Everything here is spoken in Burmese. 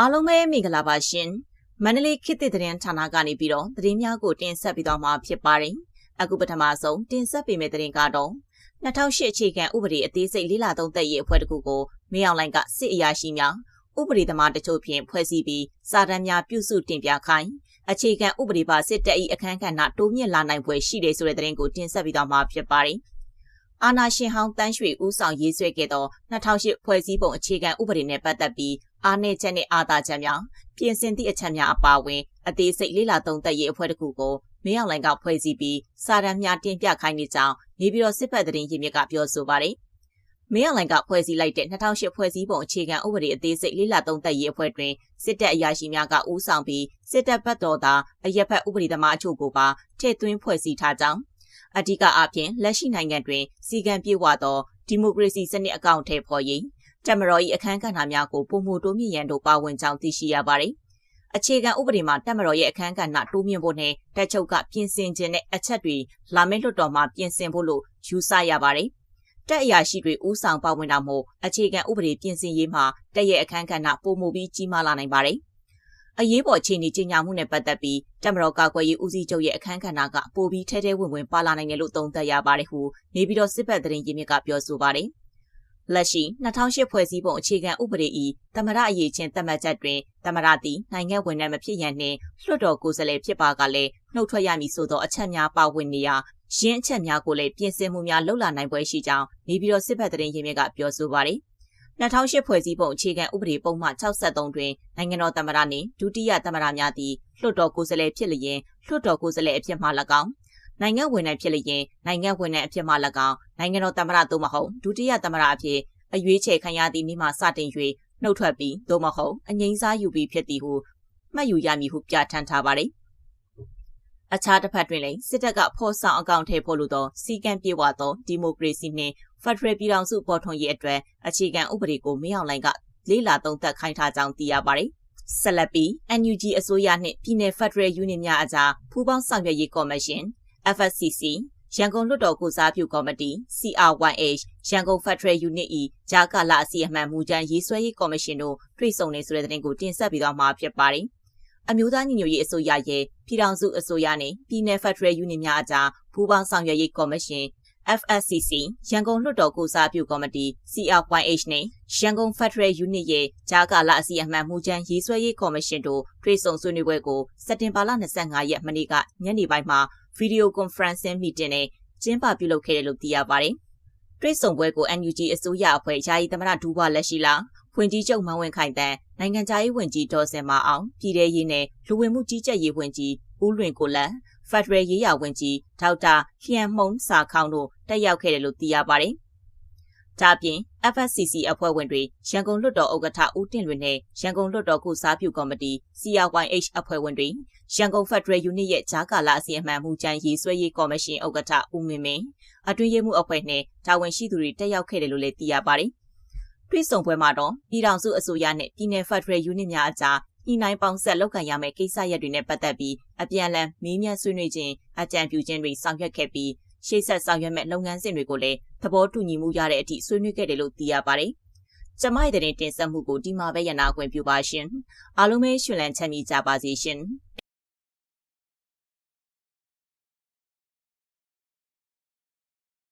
အားလုံးပဲမင်္ဂလာပါရှင်မန္တလေးခေတ်သစ်သတင်းဌာနကနေပြီးတော့သတင်းများကိုတင်ဆက်ပြီးတော့မှာဖြစ်ပါတယ်အခုပထမဆုံးတင်ဆက်ပေးမယ့်သတင်းကတော့2008အခြေခံဥပဒေအသေးစိတ်လေးလာသုံးသက်ရေးအဖွဲ့တစ်ခုကိုမေအောင်လိုင်ကစစ်အရာရှိများဥပဒေသမားတချို့ဖြင့်ဖွဲ့စည်းပြီးစာတမ်းများပြုစုတင်ပြခိုင်းအခြေခံဥပဒေပါစစ်တပ်၏အခမ်းကဏ္ဍတိုးမြင့်လာနိုင်ပွဲရှိတယ်ဆိုတဲ့သတင်းကိုတင်ဆက်ပြီးတော့မှာဖြစ်ပါတယ်အာနာရှင်ဟောင်းတန်းရွှေဦးဆောင်ရေးဆွဲခဲ့သော2008ဖွဲ့စည်းပုံအခြေခံဥပဒေနဲ့ပတ်သက်ပြီး အားနည်းချက်နဲ့အာသာချက်များပြင်ဆင်သည့်အချက်များအပါအဝင်အသေးစိတ်လေးလာသုံးသက်ရေးအဖွဲ့တစ်ခုကိုမင်းအောင်လှိုင်ကဖွဲ့စည်းပြီးစာတမ်းများတင်ပြခိုင်းနေကြောင်းနေပြည်တော်စစ်ဖက်သတင်းရင်းမြစ်ကပြောဆိုပါတယ်။မင်းအောင်လှိုင်ကဖွဲ့စည်းလိုက်တဲ့2008ဖွဲ့စည်းပုံအခြေခံဥပဒေအသေးစိတ်လေးလာသုံးသက်ရေးအဖွဲ့တွင်စစ်တပ်အရာရှိများကဦးဆောင်ပြီးစစ်တပ်ဘက်တော်သာအရက်ဖက်ဥပဒေသမားအချို့ကိုပါထည့်သွင်းဖွဲ့စည်းထားကြောင်းအဓိကအားဖြင့်လက်ရှိနိုင်ငံတွင်စီကံပြေဝသောဒီမိုကရေစီစနစ်အကောင့်ထဲပေါ်ရေး တမတော်၏အခမ်းကဏ္ဍများကိုပုံမှုတိုးမြင့်ရန်တို့ပါဝင်ကြောင်းသိရှိရပါတယ်။အခြေခံဥပဒေမှာတမတော်ရဲ့အခမ်းကဏ္ဍတိုးမြင့်ဖို့နဲ့တက်ချုပ်ကပြင်ဆင်ခြင်းနဲ့အချက်တွေလာမယ့်လွှတ်တော်မှာပြင်ဆင်ဖို့လို့ယူဆရပါတယ်။တက်အရာရှိတွေဦးဆောင်ပါဝင်တာမို့အခြေခံဥပဒေပြင်ဆင်ရေးမှာတက်ရဲ့အခမ်းကဏ္ဍပုံမှုပြီးကြီးမားလာနိုင်ပါတယ်။အရေးပေါ်အခြေအနေကြီးညာမှုနဲ့ပတ်သက်ပြီးတမတော်ကာကွယ်ရေးဦးစီးချုပ်ရဲ့အခမ်းကဏ္ဍကပိုပြီးထဲထဲဝင်ဝင်ပါလာနိုင်တယ်လို့သုံးသပ်ရပါတယ်ဟုနေပြည်တော်စစ်ဘက်သတင်းရင်းမြစ်ကပြောဆိုပါတယ်။ လက်ရှိ2008ဖွဲ့စည်းပုံအခြေခံဥပဒေ၏သမရအရေးချင်းသတ်မှတ်ချက်တွင်သမရသည်နိုင်ငံဝန်ထမ်းမဖြစ်ရန်နှင့်လွှတ်တော်ကိုယ်စားလှယ်ဖြစ်ပါကလည်းနှုတ်ထွက်ရမည်ဆိုသောအချက်များပါဝင်နေရာရင်းအချက်များကိုလည်းပြင်ဆင်မှုများလှုပ်လာနိုင်ပွဲရှိကြောင်းနေပြည်တော်စစ်ဘက်သတင်းရင်းမြစ်ကပြောဆိုပါသည်2008ဖွဲ့စည်းပုံအခြေခံဥပဒေပုံမှ63တွင်နိုင်ငံတော်သမ္မတနှင့်ဒုတိယသမ္မတများသည်လွှတ်တော်ကိုယ်စားလှယ်ဖြစ်လျင်လွှတ်တော်ကိုယ်စားလှယ်အဖြစ်မှ၎င်း နိုင်ငံဝန်ထမ်းဖြစ်လျင်နိုင်ငံဝန်ထမ်းအဖြစ်မှ၎င်းနိုင်ငံတော်သမ္မတသို့မဟုတ်ဒုတိယသမ္မတအဖြစ်အရွေးချယ်ခံရသည့်နေ့မှစတင်၍နှုတ်ထွက်ပြီးသို့မဟုတ်အငိမ့်စားယူပြီးဖြစ်သည်ဟုမှတ်ယူရမည်ဟုပြဋ္ဌာန်းထားပါသည်အခြားတစ်ဖက်တွင်လည်းစစ်တပ်ကဖော်ဆောင်အကောင့်ထဲပေါ်လို့သောစီကံပြေဝသောဒီမိုကရေစီနှင့်ဖက်ဒရယ်ပြည်ထောင်စုပေါ်ထွန်းရေးအတွက်အခြေခံဥပဒေကိုမင်းအောင်လှိုင်ကလေးလာသုံးသပ်ခိုင်းထားကြောင်းသိရပါတယ်။ဆက်လက်ပြီး NUG အစိုးရနှင့်ပြည်내ဖက်ဒရယ်ယူနီများအကြားပူးပေါင်းဆောင်ရွက်ရေးကော်မရှင် FSCC ရန်ကုန်လွှတ်တော်ကိုစားပြုကော်မတီ CRYH ရန်ကုန် Federal Unit ၏ဂျာကာလာအစီအမံမူကြမ်းရေးဆွဲရေးကော်မရှင်တို့တွေ့ဆုံနေဆိုတဲ့သတင်းကိုတင်ဆက်ပြီးတော့မှာဖြစ်ပါတယ်။အမျိုးသားညီညွတ်ရေးအစိုးရရဲ့ပြည်ထောင်စုအစိုးရနဲ့ပြည်내 ဖက်ဒရယ်ယူနီများအကြားပူးပေါင်းဆောင်ရွက်ရေးကော်မရှင် FSCC ရန်ကုန်လွှတ်တော်ကိုစားပြုကော်မတီ CRYH နဲ့ရန်ကုန် Federal Unit ရဲ့ဂျာကာလာအစီအမံမူကြမ်းရေးဆွဲရေးကော်မရှင်တို့တွေ့ဆုံဆွေးနွေးပွဲကိုစက်တင်ဘာလ25ရက်မနေ့ကညနေပိုင်းမှာ ဗီဒီယိုကွန်ဖရင့်ဆင်းမီတင်နဲ့ကျင်းပပြုလုပ်ခဲ့တယ်လို့သိရပါတယ်။တွဲဆုံပွဲကို NUG အစိုးရအဖွဲ့ယာယီသမရဒူးဘလက်ရှိလာဖွင့်ကြီးချုပ်မန်းဝင်းခိုင်တန်းနိုင်ငံခြားရေးဝန်ကြီးဒေါ်စင်မအောင်ပြည်ထရေးနဲ့လူဝင်မှုကြီးကြပ်ရေးဝန်ကြီးဦးလွင်ကိုလန်ဖက်ဒရယ်ရေးရာဝန်ကြီးဒေါက်တာလျံမှုံစာခေါင်တို့တက်ရောက်ခဲ့တယ်လို့သိရပါတယ်။ဒါပြင် FSCC အဖွဲ့ဝင်တွေရန်ကုန်လွှတ်တော်ဥက္ကဋ္ဌဦးတင်လွင်နဲ့ရန်ကုန်လွှတ်တော်ကုစားပြုကော်မတီ CRYH အဖွဲ့ဝင်တွေရန်ကုန်ဖက်ဒရယ်ယူနစ်ရဲ့ဂျာကာလာအစီအမံမှုကြမ်းရေးဆွဲရေးကော်မရှင်ဥက္ကဋ္ဌဦးမင်းမင်းအတွင်းရေးမှုအဖွဲ့နဲ့တာဝန်ရှိသူတွေတက်ရောက်ခဲ့တယ်လို့လည်းသိရပါတယ်။တွဲဆုံပွဲမှာတော့ပြည်ထောင်စုအစိုးရနဲ့ပြည်내ဖက်ဒရယ်ယူနစ်များအကြားဤနိုင်ပေါင်းဆက်လောက်ကန်ရမယ့်ကိစ္စရပ်တွေနဲ့ပတ်သက်ပြီးအပြန်အလှန်မေးမြန်းဆွေးနွေးခြင်းအကြံပြုခြင်းတွေဆောင်ရွက်ခဲ့ပြီး ရှေ့ဆက်ဆောင်ရွက်မဲ့လုပ်ငန်းစဉ်တွေကိုလည်းသဘောတူညီမှုရတဲ့အထိဆွေးနွေးခဲ့တယ်လို့သိရပါတယ်။ကျမရဲ့တဲ့တင်ဆက်မှုကိုဒီမှာပဲရနာခွင့်ပြုပါရှင်။အားလုံးပဲရှင်လန်းချမ်းမြေ့ကြပါစေရှင်။